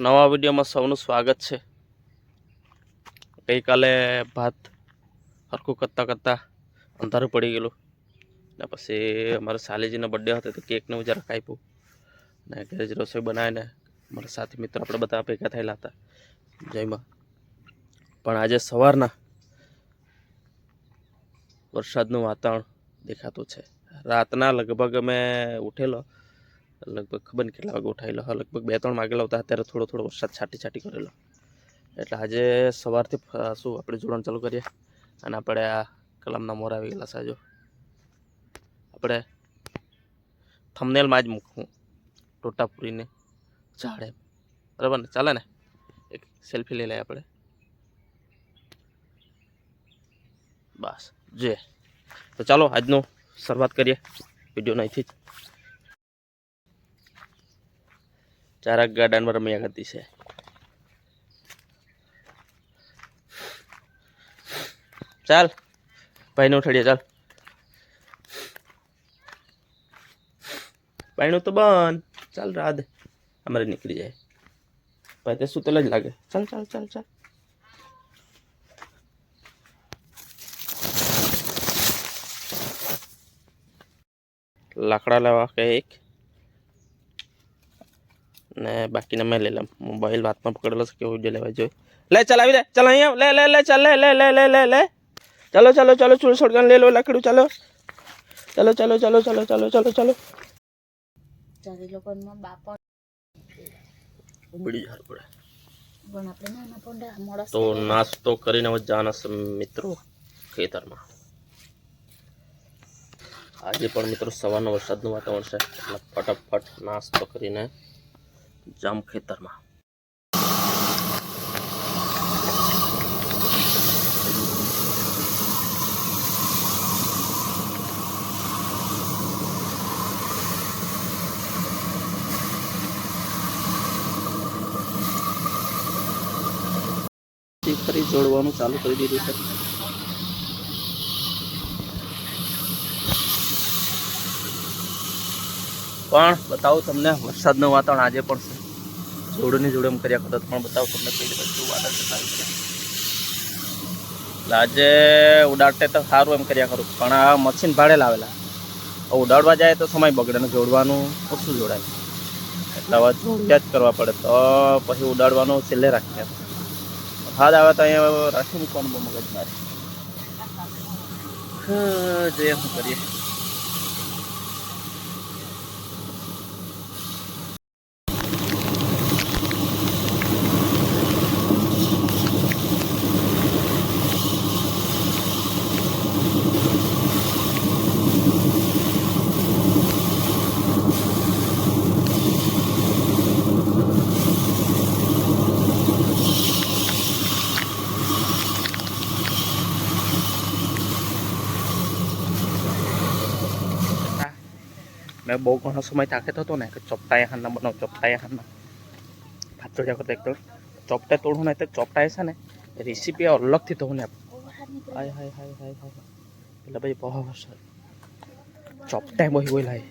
નવા વિડીયોમાં સૌનું સ્વાગત છે. ગઈકાલે ભાત હરખું કરતાં કરતાં અંધારું પડી ગયેલું. ને પછી અમારા સાલીજીનો બર્થડે હતો તો કેકને હું જરાક આપ્યું. ને ઘરે જ રસોઈ બનાવીને મારા સાથી મિત્રો આપણે બધા ભેગા થયેલા હતા. જયમાં. પણ આજે સવારના વરસાદનું વાતાવરણ દેખાતું છે. રાતના લગભગ અમે ઉઠેલો લગભગ ખબર નહીં કેટલા વાગે ઉઠાવેલો હા, લગભગ બે ત્રણ વાગેલા હતા ત્યારે થોડો થોડો વરસાદ છાંટી છાંટી કરેલો. એટલે આજે સવારથી શું, આપણે જોડાણ ચાલુ કરીએ? અને આપણે આ કલમના મોર આવી ગયેલા સાજો આપણે થમનેલમાં જ મૂકવું ટોટાપુરીને ઝાડે બરાબર ને? ચાલે ને? એક સેલ્ફી લઈ લઈએ આપણે. બસ જે તો ચાલો, આજનું શરૂઆત કરીએ. વીડિયો અહીંથી જ. ચારક ગાર્ડનમાં રમ્યા કરતી છે. ચાલ, ભાઈને ઉઠાડીએ, ચાલ. ભાઈનું તો બંધ. ચાલ, રાધ. અમારે નીકળી જાય. ભાઈ તે સુતેલા જ લાગે. ચાલ ચાલ ચાલ ચાલ. લાકડા લેવા કે એક? ને બાકીના મેં લઈ લઉં. મોબાઈલ હાથમાં પકડેલો છે કેવું જે લેવા જોઈએ લે ચાલ આવી લે ચાલ અહીંયા. લે લે લે ચાલ. લે લે લે લે લે લે. ચાલો ચાલો ચાલો છોડ છોડકાને લે લો લાકડું ચાલો. ચાલો ચાલો ચાલો ચાલો ચાલો ચાલો ચાલો. ચાર લોકોમાં બાપા ઉબડી જાય પડે. પણ આપણે નાના પોંડા મોડા તો નાસ્તો કરીને હવે જવાના છે મિત્રો ખેતરમાં. આજે પણ મિત્રો સવારનો વરસાદનું વાતાવરણ છે એટલે ફટાફટ નાસ્તો કરીને જામ ખેતરમાં. ફરી જોડવાનું ચાલુ કરી દીધું છે. પણ બતાવું તમને, વરસાદનું વાતાવરણ આજે પણ છે. જોડની જોડે કર્યા કરતા પણ બતાવું તમને કઈ રીતે શું વાતાવરણ એટલે આજે ઉડાડતે તો સારું એમ કર્યા કરું, પણ આ મશીન ભાડે લાવેલા. ઉડાડવા જાય તો સમય બગડે ને જોડવાનું ઓછું જોડાય. એટલે હવે જોડ્યા જ કરવા પડે તો પછી ઉડાડવાનું છેલ્લે રાખીએ. વરસાદ આવે તો અહીંયા રાખી મૂકવાનું બહુ મગજ મારે જોઈએ શું કરીએ. મેં બહુ ઘણો સમય થાકે થતો ને કે ચોપટા હાલના બનાવ ચોપટા હાલના ભાતો જાગો તો ચોપટા તોડું ને તો ચોપટા છે ને રેસીપી અલગથી તો ને હાય હાય હાય હાય હાય એટલે ભાઈ બહુ સર ચોપટા બહી ગયેલા એ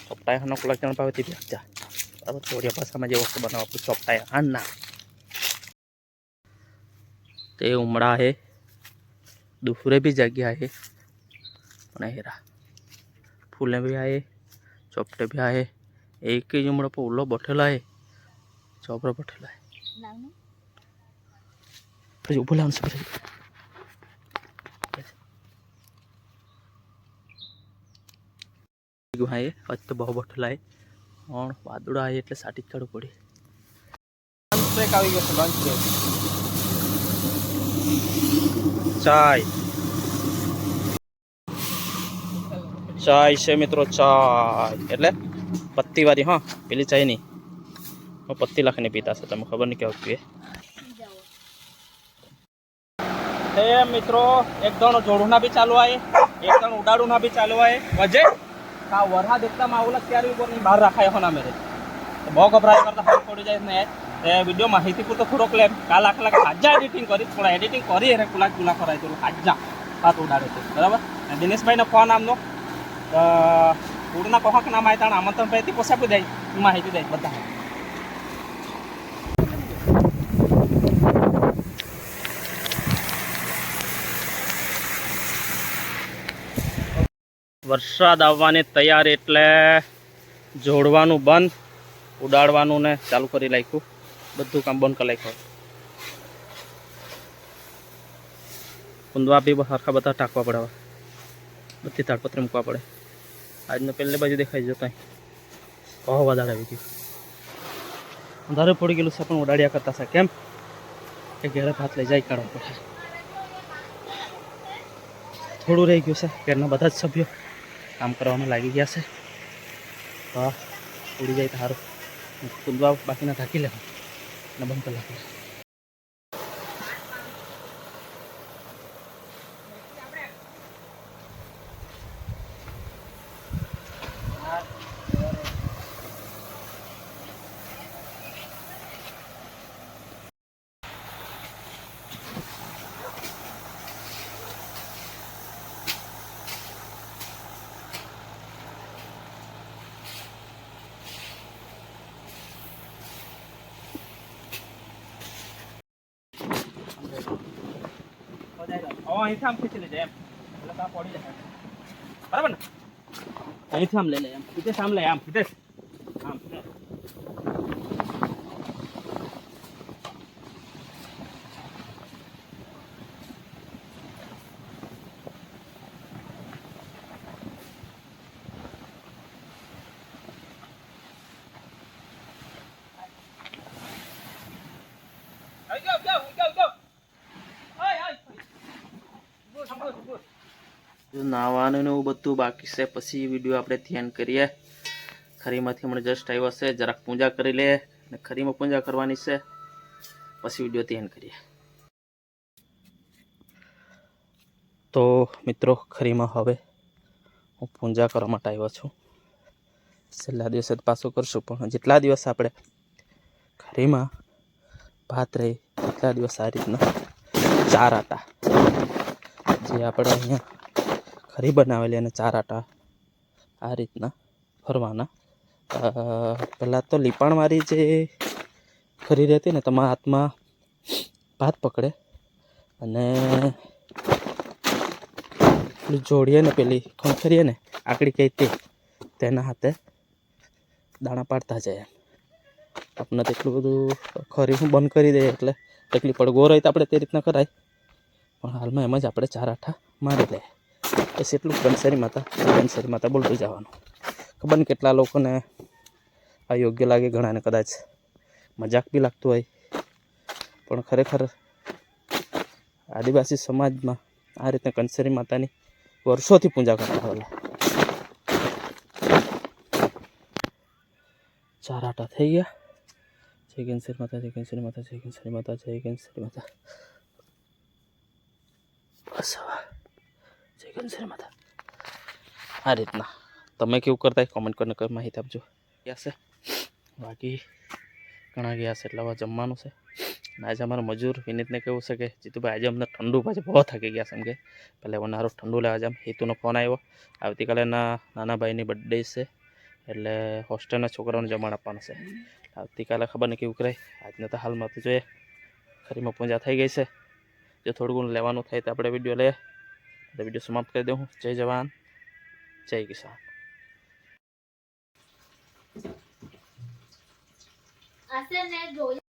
ચોપટા હાનો કલાક જણ પાવેથી ભેગતા હવે તોડિયા પાસામાં જે વસ્તુ બનાવવા આપણું ચોપટા હાનના તે ઉમળા હે દુસરે બી જગ્યા હે પણ હેરા फूलें भी आए चौपटे भी आए एक ही जुमड़ा पर उल्लो बैठेला है चौपड़ा बैठेला है લાવને फिर बोला हमसे फिर ભાઈ આજ તો બહુ બેઠેલા હે પણ વાદળો આવે એટલે સાટી જ કાઢવું પડે લંચ બ્રેક આવી ગયો છે લંચ બ્રેક ચાય ચાય છે મિત્રો, ચાય. એટલે પત્તીવાળી હા, પેલી ચાય નહીં હું, પત્તી લાખની પીતા છે તમે ખબર નહીં કેવું પીએ એ મિત્રો, એક જણ જોડુના બી ચાલુ આવે એક જણ ઉડાડુના બી ચાલુ આવે વજે આ વરસાદ એકદમ આવું ત્યારે ની બહાર રાખાય હોના મેરે. બહુ ગભરાય કરતા હાથ પડી જાય ને. એ વીડિયો માહિતી પૂરતો થોડોક લે, કાલ આખલા હાજા એડિટિંગ કરી, થોડા એડિટિંગ કરી, એને કુલાક કુલા કરાય તો હાજા. હાથ ઉડાડે બરાબર? દિનેશભાઈ દિનેશભાઈનો ફોન આમનો પૂરના કોહકના માહિતા આમંત્રણ પ્રયત્ન પોસે આપી દે માહિતી દે બધા વરસાદ આવવાની તૈયાર એટલે જોડવાનું બંધ, ઉડાડવાનું ને ચાલુ કરી નાખ્યું. બધું કામ બંધ કરી નાખ્યું. કુંદવા બી સરખા બધા ટાંકવા પડે બધી તાડપત્રી મૂકવા પડે. આજનો પહેલી બાજુ દેખાઈ જતો કહો વધારે આવી ગયું. અંધારે પડી ગયેલું છે, પણ ઉડાડ્યા કરતા છે. કેમ? કે ઘેરે ભાત લઈ જાય, કાઢવા પડે. થોડું રહી ગયું છે, ઘરના બધા જ સભ્યો. કામ કરવામાં લાગી ગયા છે. હા ઉડી જાય તો સારું કુદવા બાકીના ઢાંકી લેવા. અને બંધ કરી અહીંથી આમ ખેંચી લેજે એમ. એટલે તો પડી જાય. બરાબર ને? અહીંથી આમ લઈ લે એમ. હિતેશ આમ લે આમ હિતેશ નાવાનું ને એવું બધું બાકી છે. પછી વીડિયો આપણે ધ્યાન કરીએ. ખરીમાંથી હમણાં જસ્ટ આવ્યો છે. જરાક પૂજા કરી લે અને ખરીમાં પૂજા કરવાની છે. પછી વીડિયો ધ્યાન કરીએ. તો મિત્રો, ખરીમાં હવે હું પૂજા કરવા માટે આવ્યો છું. છેલ્લા દિવસે પાછું કરશું, પણ જેટલા દિવસ આપણે ખરીમાં ભાત રહી, એટલા દિવસ આ રીતના ચાર હતા. જે આપણે અહીંયા ખરી બનાવેલી અને ચાર આટા આ રીતના ફરવાના. પહેલાં તો લીપાણવાળી જે ખરી રહેતી ને તમારા હાથમાં ભાત પકડે અને જોડીએ ને પેલી ખંખેરીએ ને આકડી કહી તે તેના હાથે દાણા પાડતા જાય એમ. આપણને તેટલું બધું ખરી હું બંધ કરી દઈએ એટલે તકલીફ પડે. ગોરાય તો આપણે તે રીતના કરાય. પણ હાલમાં એમ જ આપણે ચાર આઠા મારી લઈએ બસ એટલું કંસરી માતા કંસરી માતા બોલતું જવાનું. ખબર ને કેટલા લોકોને આ યોગ્ય લાગે ઘણાને કદાચ મજાક બી લાગતું હોય. પણ ખરેખર આદિવાસી સમાજમાં આ રીતે કંસરી માતાની વર્ષોથી પૂજા કરતા આવેલા ચાર આટા થઈ ગયા. જય કેન્સર માતા, જય કેન્સર માતા, જય કેન્સર માતા, જય કેન્સર માતા. બસ હવે છે માતા આ રીતના. તમે કેવું કરતા કોમેન્ટ કરીને માહિતી આપજો. ગયા છે. બાકી ઘણા ગયા છે એટલે હવે જમવાનું છે. આજે અમારા મજૂર વિનીતને કેવું છે કે જીતુભાઈ આજે અમને ઠંડુ પાછું બહુ થાકી ગયા છે એમ કે. પહેલાં વનારો ઠંડુ લેવા જામ હેતુનો ફોન આવ્યો આવતીકાલે એના નાના ભાઈની બર્થડે છે. એટલે હોસ્ટેલના છોકરાઓને જમણ આપવાનું છે. આવતીકાલે ખબર નહીં કેવું કરાય. આજને તો હાલમાં તો જોઈએ. ખરીમાં પૂજા થઈ ગઈ છે. જો થોડું ઘણું લેવાનું થાય તો આપણે વીડિયો લઈએ. તો વીડિયો સમાપ્ત કરી દઉં. જય જવાન. જય કિસાન. છે ને